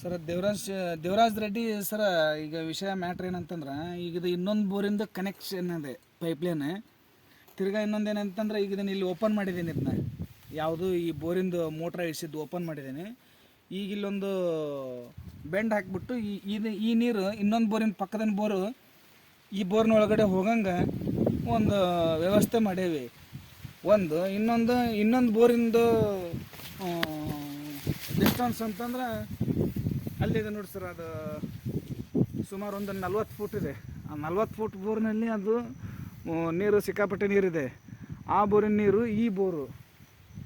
Sir, Devaraj Devaraj Reddy sir, ಈಗ ವಿಷಯ matter ಏನಂತಂದ್ರೆ ಈಗ ಇದು ಇನ್ನೊಂದು ಬೋರಿಂದ ಕನೆಕ್ಷನ್ ಇದೆ ಪೈಪ್ಲೈನ್ ತಿರ್ಗಾ ಇನ್ನೊಂದು ಏನಂತಂದ್ರೆ ಈಗ ಇದನ್ನ ಇಲ್ಲಿ ಓಪನ್ ಮಾಡಿದ್ದೀನಿ ಇದನ್ನ ಯಾವುದು ಈ ಬೋರಿಂದು ಮೋಟ್ರ್ ಇಳಿಸಿದ್ದು ಓಪನ್ ಮಾಡಿದ್ದೀನಿ ಈಗ ಇಲ್ಲೊಂದು ಬೆಂಡ್ ಹಾಕ್ಬಿಟ್ಟು ಈ ಇದು ಈ ನೀರು ಇನ್ನೊಂದು ಬೋರಿನ ಪಕ್ಕದ ಬೋರು ಈ ಬೋರ್ನ ಒಳಗಡೆ ಹೋಗಂಗೆ ಒಂದು ವ್ಯವಸ್ಥೆ ಮಾಡೇವಿ. ಒಂದು, ಇನ್ನೊಂದು ಇನ್ನೊಂದು ಬೋರಿಂದು ಡಿಸ್ಟನ್ಸ್ ಅಂತಂದ್ರೆ ಅಲ್ಲಿದೆ ನೋಡಿ ಸರ್, ಅದು ಸುಮಾರು ಒಂದು ನಲ್ವತ್ತು ಫೂಟ್ ಇದೆ. ಆ ನಲ್ವತ್ತು ಫೂಟ್ ಬೋರ್ನಲ್ಲಿ ಅದು ನೀರು, ಸಿಕ್ಕಾಪಟ್ಟೆ ನೀರಿದೆ. ಆ ಬೋರಿನ ನೀರು, ಈ ಬೋರು,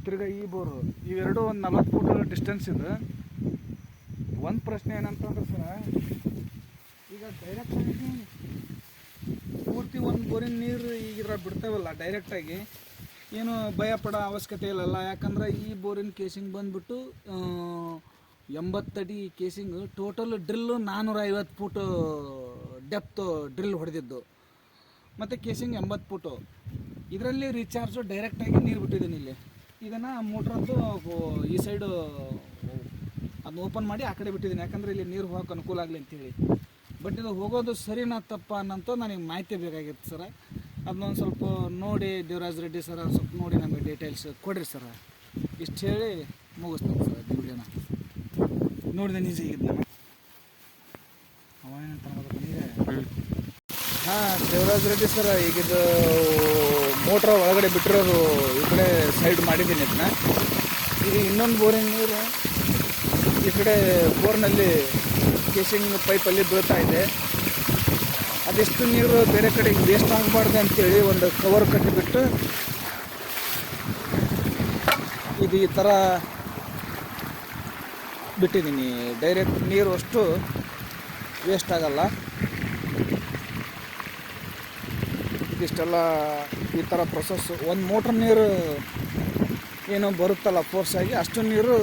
ತಿರ್ಗಾ ಈ ಬೋರು, ಇವೆರಡೂ ಒಂದು ನಲ್ವತ್ತು ಫೂಟ್ ಡಿಸ್ಟೆನ್ಸ್ ಇದೆ. ಒಂದು ಪ್ರಶ್ನೆ ಏನಂತಂದ್ರೆ ಸರ್, ಈಗ ಡೈರೆಕ್ಟಾಗಿ ಪೂರ್ತಿ ಒಂದು ಬೋರಿನ ನೀರು ಈಗ ಬಿಡ್ತಾವಲ್ಲ ಡೈರೆಕ್ಟಾಗಿ ಏನು ಭಯ ಪಡೋ ಅವಶ್ಯಕತೆ ಇಲ್ಲಲ್ಲ. ಯಾಕಂದ್ರೆ ಈ ಬೋರಿನ ಕೇಸಿಂಗ್ ಬಂದ್ಬಿಟ್ಟು ಎಂಬತ್ತಡಿ ಕೇಸಿಂಗ್ ಟೋಟಲ್ ಡ್ರಿಲ್ಲು ನಾನ್ನೂರ ಐವತ್ತು ಫೂಟು ಡೆಪ್ತ್ ಡ್ರಿಲ್ ಹೊಡೆದಿದ್ದು. ಮತ್ತು ಕೇಸಿಂಗ್ ಎಂಬತ್ತು ಫೂಟು ಇದರಲ್ಲಿ ರೀಚಾರ್ಜು ಡೈರೆಕ್ಟಾಗಿ ನೀರು ಬಿಟ್ಟಿದ್ದೀನಿ ಇಲ್ಲಿ. ಇದನ್ನು ಮೋಟ್ರದ್ದು ಈ ಸೈಡು ಅದನ್ನ ಓಪನ್ ಮಾಡಿ ಆ ಕಡೆ ಬಿಟ್ಟಿದ್ದೀನಿ. ಯಾಕಂದರೆ ಇಲ್ಲಿ ನೀರು ಹೋಗಕ್ಕೆ ಅನುಕೂಲ ಆಗಲಿ ಅಂತೇಳಿ. ಬಟ್ ಇದು ಹೋಗೋದು ಸರಿನಾ ತಪ್ಪ ಅನ್ನೋಂಥ ನನಗೆ ಮಾಹಿತಿ ಬೇಕಾಗಿತ್ತು ಸರ. ಅದನ್ನೊಂದು ಸ್ವಲ್ಪ ನೋಡಿ ದೇವರಾಜ್ ರೆಡ್ಡಿ ಸರ್ ಸ್ವಲ್ಪ ನೋಡಿ ನಮಗೆ ಡೀಟೇಲ್ಸ್ ಕೊಡಿರಿ ಸರ. ಇಷ್ಟು ಹೇಳಿ ಮುಗಿಸ್ತೀನಿ ಸರ್ ವಿಡಿಯೋನ. ನೋಡಿದೆ ನಿಜ ಈಗ ಹಾಂ, ದೇವರಾಜ್ ರೆಡ್ಡಿ ಸರ್ ಈಗಿದು ಮೋಟ್ರ್ ಒಳಗಡೆ ಬಿಟ್ಟಿರೋದು ಈ ಕಡೆ ಸೈಡ್ ಮಾಡಿದ್ದೀನಿ ಅದನ್ನ ಈಗ ಇನ್ನೊಂದು ಬೋರಿನ ನೀರು ಈ ಕಡೆ ಬೋರ್ನಲ್ಲಿ ಕೇಸಿಂಗ್ ಪೈಪಲ್ಲಿ ಬೀಳ್ತಾ ಇದೆ. ಅದೆಷ್ಟು ನೀರು ಬೇರೆ ಕಡೆ ವೇಸ್ಟ್ ಆಗಬಾರ್ದು ಅಂತೇಳಿ ಒಂದು ಕವರ್ ಕಟ್ಟಿಬಿಟ್ಟು ಇದು ಈ ಥರ ಬಿಟ್ಟಿದ್ದೀನಿ. ಡೈರೆಕ್ಟ್ ನೀರು ಅಷ್ಟು ವೇಸ್ಟ್ ಆಗಲ್ಲ. ಇದಿಷ್ಟೆಲ್ಲ ಈ ಥರ ಪ್ರೊಸೆಸ್ ಒಂದು ಮೋಟ್ರ್ ನೀರು ಏನೋ ಬರುತ್ತಲ್ಲ ಫೋರ್ಸ್ ಆಗಿ ಅಷ್ಟು ನೀರು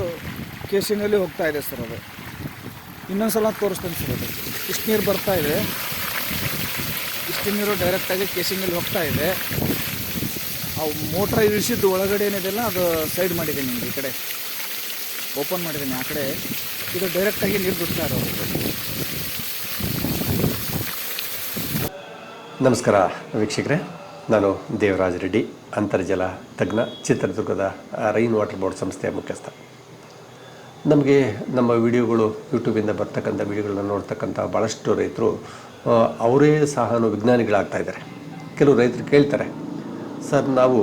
ಕೇಸಿನಲ್ಲಿ ಹೋಗ್ತಾ ಇದೆ ಸರ್ ಅದು. ಇನ್ನೊಂದು ಸಲ ತೋರಿಸ್ತೇನೆ ಸರ್ ಅದು ಇಷ್ಟು ನೀರು ಬರ್ತಾ ಇದೆ. ಇಷ್ಟು ನೀರು ಡೈರೆಕ್ಟಾಗಿ ಕೇಸಿನಲ್ಲಿ ಹೋಗ್ತಾ ಇದೆ. ಆ ಮೋಟ್ರ್ ಇಳಿಸಿದ್ದು ಒಳಗಡೆ ಏನಿದೆಯಲ್ಲ ಅದು ಸೈಡ್ ಮಾಡಿದ್ದೀನಿ ನಿಮಗೆ ಈ ಕಡೆ. ಓಪನ್ ಮಾಡಿದ್ದೀನಿ ಆ ಕಡೆ. ಇದು ಡೈರೆಕ್ಟಾಗಿ ನೀರು ಬಿಡ್ತಾ ಇರೋದು. ನಮಸ್ಕಾರ ವೀಕ್ಷಕರೇ. ನಾನು ದೇವರಾಜ್ ರೆಡ್ಡಿ, ಅಂತರ್ಜಲ ತಜ್ಞ, ಚಿತ್ರದುರ್ಗದ ರೈನ್ ವಾಟರ್ ಬೋರ್ಡ್ ಸಂಸ್ಥೆಯ ಮುಖ್ಯಸ್ಥ. ನಮಗೆ ನಮ್ಮ ವಿಡಿಯೋಗಳು ಯೂಟ್ಯೂಬಿಂದ ಬರ್ತಕ್ಕಂಥ ವಿಡಿಯೋಗಳನ್ನ ನೋಡ್ತಕ್ಕಂಥ ಭಾಳಷ್ಟು ರೈತರು ಅವರೇ ಸಹ ವಿಜ್ಞಾನಿಗಳಾಗ್ತಾ ಇದ್ದಾರೆ. ಕೆಲವು ರೈತರು ಕೇಳ್ತಾರೆ, ಸರ್, ನಾವು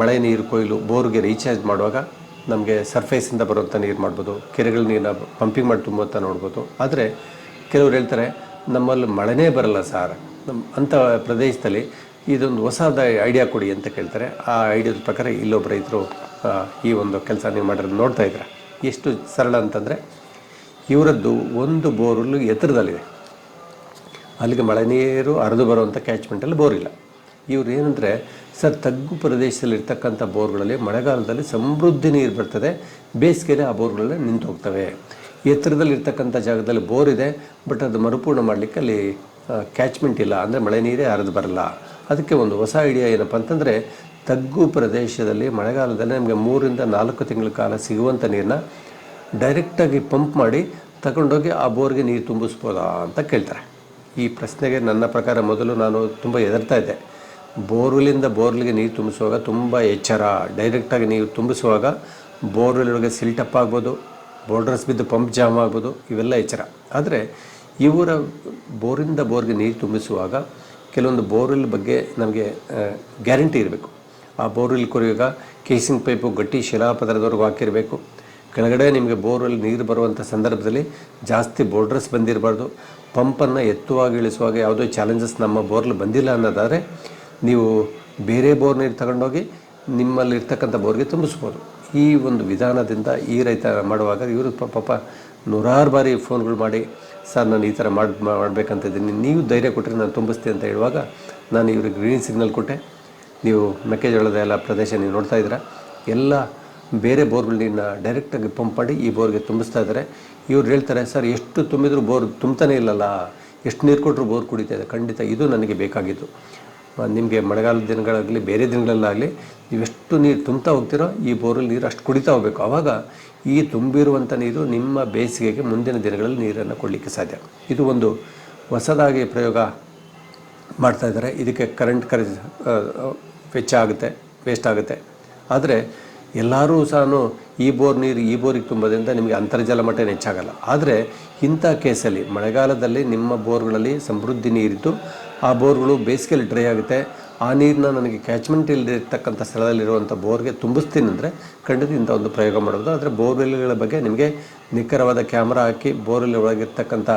ಮಳೆ ನೀರು ಕೊಯ್ಲು ಬೋರ್ಗೆ ರೀಚಾರ್ಜ್ ಮಾಡುವಾಗ ನಮಗೆ ಸರ್ಫೇಸಿಂದ ಬರುವಂಥ ನೀರು ಮಾಡ್ಬೋದು. ಕೆರೆಗಳ ನೀರನ್ನ ಪಂಪಿಂಗ್ ಮಾಡಿ ತುಂಬುವಂಥ ನೋಡ್ಬೋದು. ಆದರೆ ಕೆಲವ್ರು ಹೇಳ್ತಾರೆ, ನಮ್ಮಲ್ಲಿ ಮಳೆನೇ ಬರಲ್ಲ ಸಾರ್. ನಮ್ಮ ಅಂಥ ಪ್ರದೇಶದಲ್ಲಿ ಇದೊಂದು ಹೊಸದ ಐಡಿಯಾ ಕೊಡಿ ಅಂತ ಕೇಳ್ತಾರೆ. ಆ ಐಡಿಯಾದ ಪ್ರಕಾರ ಇಲ್ಲೊಬ್ಬ ರೈತರು ಈ ಒಂದು ಕೆಲಸ ನೀವು ಮಾಡಿರೋದು ನೋಡ್ತಾ ಇದ್ದಾರೆ? ಎಷ್ಟು ಸರಳ ಅಂತಂದರೆ, ಇವರದ್ದು ಒಂದು ಬೋರಲ್ಲು ಎತ್ತರದಲ್ಲಿದೆ. ಅಲ್ಲಿಗೆ ಮಳೆ ನೀರು ಹರಿದು ಬರುವಂಥ ಕ್ಯಾಚ್ಮೆಂಟಲ್ಲಿ ಬೋರಿಲ್ಲ ಇವ್ರು ಏನಂದರೆ, ಸರ್, ತಗ್ಗು ಪ್ರದೇಶದಲ್ಲಿ ಇರ್ತಕ್ಕಂಥ ಬೋರ್ಗಳಲ್ಲಿ ಮಳೆಗಾಲದಲ್ಲಿ ಸಮೃದ್ಧಿ ನೀರು ಬರ್ತದೆ ಬೇಸಿಗೆಯಲ್ಲಿ ಆ ಬೋರ್ಗಳೆಲ್ಲ ನಿಂತು ಹೋಗ್ತವೆ. ಎತ್ತರದಲ್ಲಿ ಇರ್ತಕ್ಕಂಥ ಜಾಗದಲ್ಲಿ ಬೋರ್ ಇದೆ, ಬಟ್ ಅದು ಮರುಪೂರ್ಣ ಮಾಡಲಿಕ್ಕೆ ಅಲ್ಲಿ ಕ್ಯಾಚ್ಮೆಂಟ್ ಇಲ್ಲ. ಅಂದರೆ ಮಳೆ ನೀರೇ ಹರಿದು ಬರಲ್ಲ. ಅದಕ್ಕೆ ಒಂದು ಹೊಸ ಐಡಿಯಾ ಏನಪ್ಪ ಅಂತಂದರೆ, ತಗ್ಗು ಪ್ರದೇಶದಲ್ಲಿ ಮಳೆಗಾಲದಲ್ಲಿ ನಮಗೆ ಮೂರಿಂದ ನಾಲ್ಕು ತಿಂಗಳ ಕಾಲ ಸಿಗುವಂಥ ನೀರನ್ನ ಡೈರೆಕ್ಟಾಗಿ ಪಂಪ್ ಮಾಡಿ ತಗೊಂಡೋಗಿ ಆ ಬೋರ್ಗೆ ನೀರು ತುಂಬಿಸ್ಬೋದಾ ಅಂತ ಕೇಳ್ತಾರೆ. ಈ ಪ್ರಶ್ನೆಗೆ ನನ್ನ ಪ್ರಕಾರ ಮೊದಲು ನಾನು ತುಂಬ ಹೆದರ್ತಾ ಇದ್ದೆ. ಬೋರ್ವೆಲಿಂದ ಬೋರ್ವೆಲ್ಗೆ ನೀರು ತುಂಬಿಸುವಾಗ ತುಂಬ ಎಚ್ಚರ. ಡೈರೆಕ್ಟಾಗಿ ನೀರು ತುಂಬಿಸುವಾಗ ಬೋರ್ವೆಲ್ ಒಳಗೆ ಸಿಲ್ಟಪ್ ಆಗ್ಬೋದು ಬೋರ್ಡರ್ಸ್ ಬಿದ್ದು ಪಂಪ್ ಜಾಮ್ ಆಗ್ಬೋದು, ಇವೆಲ್ಲ ಎಚ್ಚರ. ಆದರೆ ಇವರ ಬೋರಿಂದ ಬೋರ್ಗೆ ನೀರು ತುಂಬಿಸುವಾಗ ಕೆಲವೊಂದು ಬೋರ್ವೆಲ್ ಬಗ್ಗೆ ನಮಗೆ ಗ್ಯಾರಂಟಿ ಇರಬೇಕು. ಆ ಬೋರ್ವೆಲ್ ಕೊರೆಯುವಾಗ ಕೇಸಿಂಗ್ ಪೈಪು ಗಟ್ಟಿ ಶಿಲಾಪದರದವರೆಗೂ ಹಾಕಿರಬೇಕು. ಕೆಳಗಡೆ ನಿಮಗೆ ಬೋರ್ವೆಲ್ ನೀರು ಬರುವಂಥ ಸಂದರ್ಭದಲ್ಲಿ ಜಾಸ್ತಿ ಬೋರ್ಡ್ರಸ್ ಬಂದಿರಬಾರ್ದು. ಪಂಪನ್ನು ಎತ್ತುವಾಗ ಇಳಿಸುವಾಗ ಯಾವುದೋ ಚಾಲೆಂಜಸ್ ನಮ್ಮ ಬೋರ್ಲ್ ಬಂದಿಲ್ಲ ಅನ್ನೋದಾದರೆ ನೀವು ಬೇರೆ ಬೋರ್ ನೀರು ತಗೊಂಡೋಗಿ ನಿಮ್ಮಲ್ಲಿ ಇರ್ತಕ್ಕಂಥ ಬೋರ್ಗೆ ತುಂಬಿಸ್ಬೋದು. ಈ ಒಂದು ವಿಧಾನದಿಂದ ಈ ರೈತ ಮಾಡುವಾಗ ಇವರು ಪಾಪ ನೂರಾರು ಬಾರಿ ಫೋನ್ಗಳು ಮಾಡಿ, ಸರ್, ನಾನು ಈ ಥರ ಮಾಡಿ, ಮಾಡಬೇಕಂತ ಇದ್ದೀನಿ. ನೀವು ಧೈರ್ಯ ಕೊಟ್ಟರೆ ನಾನು ತುಂಬಿಸ್ತೀನಿ ಅಂತ ಹೇಳುವಾಗ ನಾನು ಇವ್ರಿಗೆ ಗ್ರೀನ್ ಸಿಗ್ನಲ್ ಕೊಟ್ಟೆ. ನೀವು ಮೆಕ್ಕೆಜೋಳದ ಎಲ್ಲ ಪ್ರದೇಶ ನೀವು ನೋಡ್ತಾ ಇದ್ದೀರಾ? ಎಲ್ಲ ಬೇರೆ ಬೋರ್ಗಳ ನೀರನ್ನ ಡೈರೆಕ್ಟಾಗಿ ಪಂಪ್ ಮಾಡಿ ಈ ಬೋರ್ಗೆ ತುಂಬಿಸ್ತಾ ಇದ್ದಾರೆ. ಇವ್ರು ಹೇಳ್ತಾರೆ, ಸರ್, ಎಷ್ಟು ತುಂಬಿದ್ರು ಬೋರ್ ತುಂಬ್ತಾನೇ ಇಲ್ಲಲ್ಲ. ಎಷ್ಟು ನೀರು ಕೊಟ್ಟರು ಬೋರ್ ಕುಡಿತಾ ಇದೆ. ಖಂಡಿತ ಇದು ನನಗೆ ಬೇಕಾಗಿತ್ತು ನಿಮಗೆ ಮಳೆಗಾಲದ ದಿನಗಳಾಗಲಿ, ಬೇರೆ ದಿನಗಳಲ್ಲಾಗಲಿ ನೀವೆಷ್ಟು ನೀರು ತುಂಬ್ತಾ ಹೋಗ್ತೀರೋ ಈ ಬೋರಲ್ಲಿ ನೀರು ಅಷ್ಟು ಕುಡಿತಾ ಹೋಗಬೇಕು. ಆವಾಗ ಈ ತುಂಬಿರುವಂಥ ನೀರು ನಿಮ್ಮ ಬೇಸಿಗೆಗೆ ಮುಂದಿನ ದಿನಗಳಲ್ಲಿ ನೀರನ್ನು ಕೊಡಲಿಕ್ಕೆ ಸಾಧ್ಯ. ಇದು ಒಂದು ಹೊಸದಾಗಿ ಪ್ರಯೋಗ ಮಾಡ್ತಾ ಇದ್ದಾರೆ. ಇದಕ್ಕೆ ಕರೆಂಟ್ ಖರ್ಚು ವೆಚ್ಚ ಆಗುತ್ತೆ ವೇಸ್ಟ್ ಆಗುತ್ತೆ. ಆದರೆ ಎಲ್ಲರೂ ಸಹ ಈ ಬೋರ್ ನೀರು ಈ ಬೋರಿಗೆ ತುಂಬೋದ್ರಿಂದ ನಿಮಗೆ ಅಂತರ್ಜಲ ಮಟ್ಟ ಹೆಚ್ಚಾಗಲ್ಲ. ಆದರೆ ಇಂಥ ಕೇಸಲ್ಲಿ ಮಳೆಗಾಲದಲ್ಲಿ ನಿಮ್ಮ ಬೋರ್ಗಳಲ್ಲಿ ಸಮೃದ್ಧಿ ನೀರಿದ್ದು, ಆ ಬೋರ್ಗಳು ಬೇಸಿಗೆಯಲ್ಲಿ ಡ್ರೈ ಆಗುತ್ತೆ. ಆ ನೀರನ್ನ ನನಗೆ ಕ್ಯಾಚ್ಮೆಂಟ್ ಇಲ್ಲದಿರ್ತಕ್ಕಂಥ ಸ್ಥಳದಲ್ಲಿರುವಂಥ ಬೋರ್ಗೆ ತುಂಬಿಸ್ತೀನಿ ಅಂದರೆ ಖಂಡಿತ ಇಂಥ ಒಂದು ಪ್ರಯೋಗ ಮಾಡೋದು ಆದರೆ ಬೋರ್ವೆಲ್ಗಳ ಬಗ್ಗೆ ನಿಮಗೆ ನಿಖರವಾದ ಕ್ಯಾಮ್ರಾ ಹಾಕಿ ಬೋರ್ವೆಲ್ ಒಳಗಿರ್ತಕ್ಕಂಥ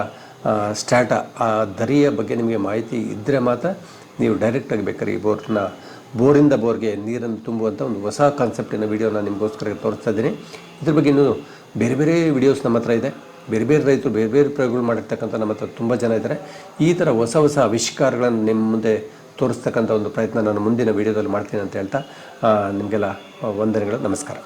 ಸ್ಟ್ಯಾಟ ಆ ದರಿಯ ಬಗ್ಗೆ ನಿಮಗೆ ಮಾಹಿತಿ ಇದ್ದರೆ ಮಾತ್ರ ನೀವು ಡೈರೆಕ್ಟಾಗಿ ಬೇಕಾದ್ರೆ ಈ ಬೋರ್ನ ಬೋರಿಂದ ಬೋರ್ಗೆ ನೀರನ್ನು ತುಂಬುವಂಥ ಒಂದು ಹೊಸ ಕಾನ್ಸೆಪ್ಟಿನ ವೀಡಿಯೋನ ನಿಮಗೋಸ್ಕರ ತೋರಿಸ್ತಾ ಇದ್ದೀನಿ. ಇದ್ರ ಬಗ್ಗೆ ಇನ್ನೂ ಬೇರೆ ಬೇರೆ ವಿಡಿಯೋಸ್ ನಮ್ಮ ಹತ್ರ ಇದೆ. ಬೇರೆ ಬೇರೆ ರೈತರು ಬೇರೆ ಬೇರೆ ಪ್ರಯೋಗಗಳು ಮಾಡಿರ್ತಕ್ಕಂಥ ನಮ್ಮ ಹತ್ರ ತುಂಬ ಜನ ಇದ್ದಾರೆ ಈ ಥರ ಹೊಸ ಹೊಸ ಆವಿಷ್ಕಾರಗಳನ್ನು ನಿಮ್ಮ ಮುಂದೆ ತೋರಿಸ್ತಕ್ಕಂಥ ಒಂದು ಪ್ರಯತ್ನ ನಾನು ಮುಂದಿನ ವೀಡಿಯೋದಲ್ಲಿ ಮಾಡ್ತೀನಿ ಅಂತ ಹೇಳ್ತಾ ನಿಮಗೆಲ್ಲ ವಂದನೆಗಳು, ನಮಸ್ಕಾರ.